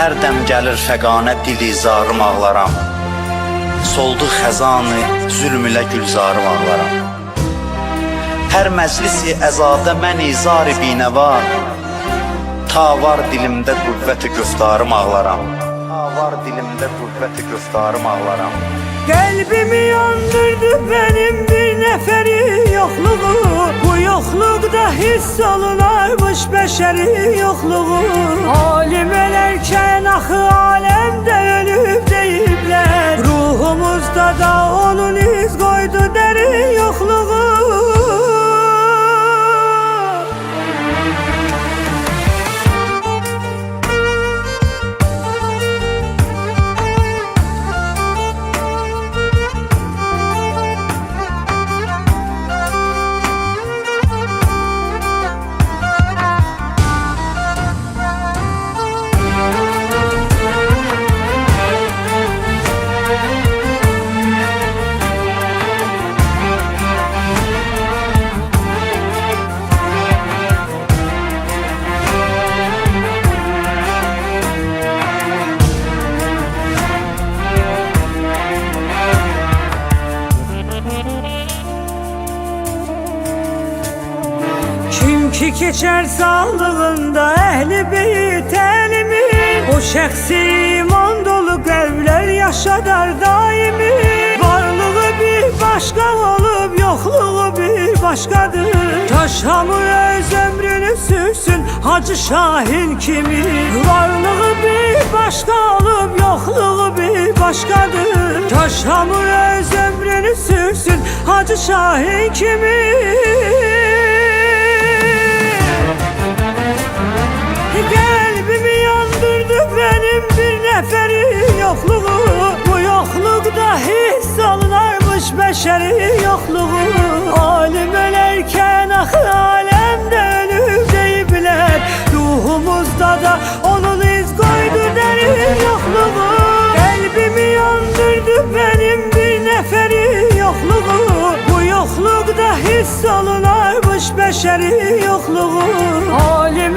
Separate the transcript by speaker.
Speaker 1: Hər dəm gəlir fəqanə dili zarım ağlaram. Soldu xəzanı zülm ilə gülzarım ağlaram. Hər məclisi əzadə mən izar binəva Ta var dilimdə qüvvəti göftarım ağlaram. Ta var dilimdə qüvvəti göftarım ağlaram.
Speaker 2: Kalbimi yandırdı benim bir neferi yokluğu Bu yoklukta hiss olunarmış beşeri yokluğu Alim elerken koydu yokluğu Geçer sağlığında ehli beyit elimin O şəxsi iman dolu qəlblər yaşadar daimi. Varlığı bir başqa olub yoxluğu bir başqadır. Taşhamı öz ömrünü sürsün Hacı Şahin kimi. Varlığı bir başqa olub yoxluğu bir başqadır. Taşhamı öz ömrünü sürsün Hacı Şahin kimi yokluğu Bu yoklukta hiss olunarmış beşeri yokluğu. Alim ölerken ah alemde ölüp deyipler Ruhumuzda da onun iz koydu derin yokluğu. Kalbimi yandırdı benim bir neferin yokluğu. Bu yoklukta hiss olunarmış beşeri yokluğu. Alim